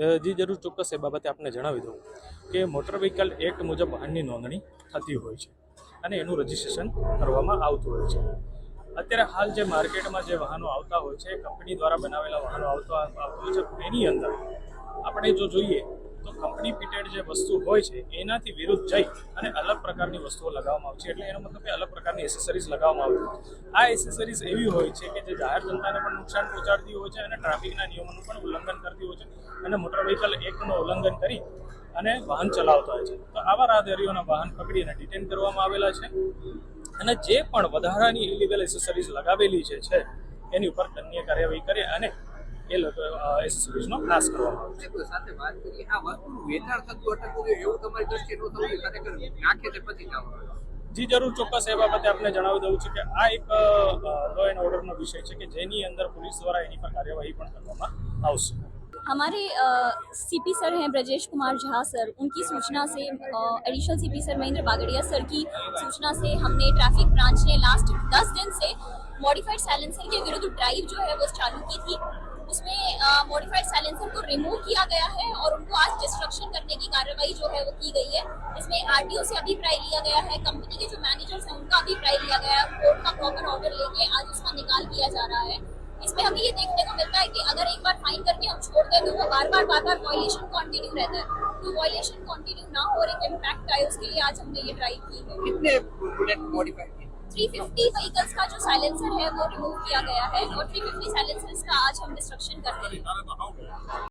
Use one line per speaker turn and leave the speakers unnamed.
જી, જરૂર, ચોક્કસ એ બાબતે આપને જણાવી દઉં કે મોટર વ્હીકલ એક્ટ મુજબ વાહનની નોંધણી થતી હોય છે અને એનું રજિસ્ટ્રેશન કરવામાં આવતું હોય છે. અત્યારે હાલ જે માર્કેટમાં જે વાહનો આવતા હોય છે, કંપની દ્વારા બનાવેલા વાહનો આવતા આવતા હોય છે, એની અંદર આપણે જો જોઈએ તો કંપની ફિટેડ જે વસ્તુ હોય છે, એનાથી વિરુદ્ધ જઈ અને અલગ પ્રકારની વસ્તુઓ લગાવવામાં આવશે. એટલે એનો મતલબ કે અલગ પ્રકારની એસેસરીઝ લગાવવામાં આવે છે આ એસેસરીઝ એવી હોય છે કે જે જાહેર જનતાને પણ નુકસાન પહોંચાડતી હોય છે અને ટ્રાફિકના નિયમોનું પણ ઉલ્લંઘન કરતી અને મોટર વ્હીકલ એક્ટનું ઉલ્લંઘન કરી અને વાહન ચલાવતા હોય છે. તો આવા રાહદારીઓના વાહન પકડીને ડિટેન કરવામાં આવેલા છે. અને જે પણ વધારાની ઇલીગલ એસેસરીઝ લગાવેલી છે છે એની ઉપર દંડનીય કાર્યવાહી કરે અને એ લોકો એસેસરીઝનો નાશ કરવામાં આવે
સાથે વાત કરીએ. આ વસ્તુનું વેચાણ થતું અટકવું એવું તમારી દ્રષ્ટિએ ન થવું ખરેખર નાખે તે પછી જાવ
જી જરૂર ચોક્કસ. એ બાબતે આપને જણાવી દઉં છું કે આ એક લો એન્ડ ઓર્ડરનો વિષય છે કે જેની અંદર પોલીસ દ્વારા એની પર કાર્યવાહી પણ કરવામાં આવશે.
हमारे सीपी सर हैं ब्रजेश कुमार झा सर, उनकी सूचना से additional CP sir Mahendra Bagadia sir की सूचना से हमने ट्रैफ़िक ब्रांच ने लास्ट दस दिन से मॉडिफाइड साइलेंसर के विरुद्ध ड्राइव जो है वो चालू की थी। उसमें मॉडिफाइड साइलेंसर को रिमूव किया गया है और उनको आज डिस्ट्रक्शन करने की कार्रवाई जो है वो की गई है। इसमें आरटीओ से अभिप्राय लिया गया है कंपनी के जो मैनेजर्स हैं उनका अभिप्राय लिया गया है कोर्ट का प्रॉपर ऑर्डर लेके आज उसका निकाल किया जा रहा है। इसमें हमें ये देखने को मिलता है कि अगर एक बार फाइन बार बार बार बार वॉयलेशन कंटिन्यू रहता है। तो वॉयलेशन कंटिन्यू ना हो और एक इम्पैक्ट आए उसके लिए आज हमने ये ट्राई की है।
कितने बुलेट मॉडिफाइड किए?
350 व्हीकल्स का जो साइलेंसर है वो रिमूव किया गया है और 350 साइलेंसर्स का आज हम डिस्ट्रक्शन करते रहे हैं।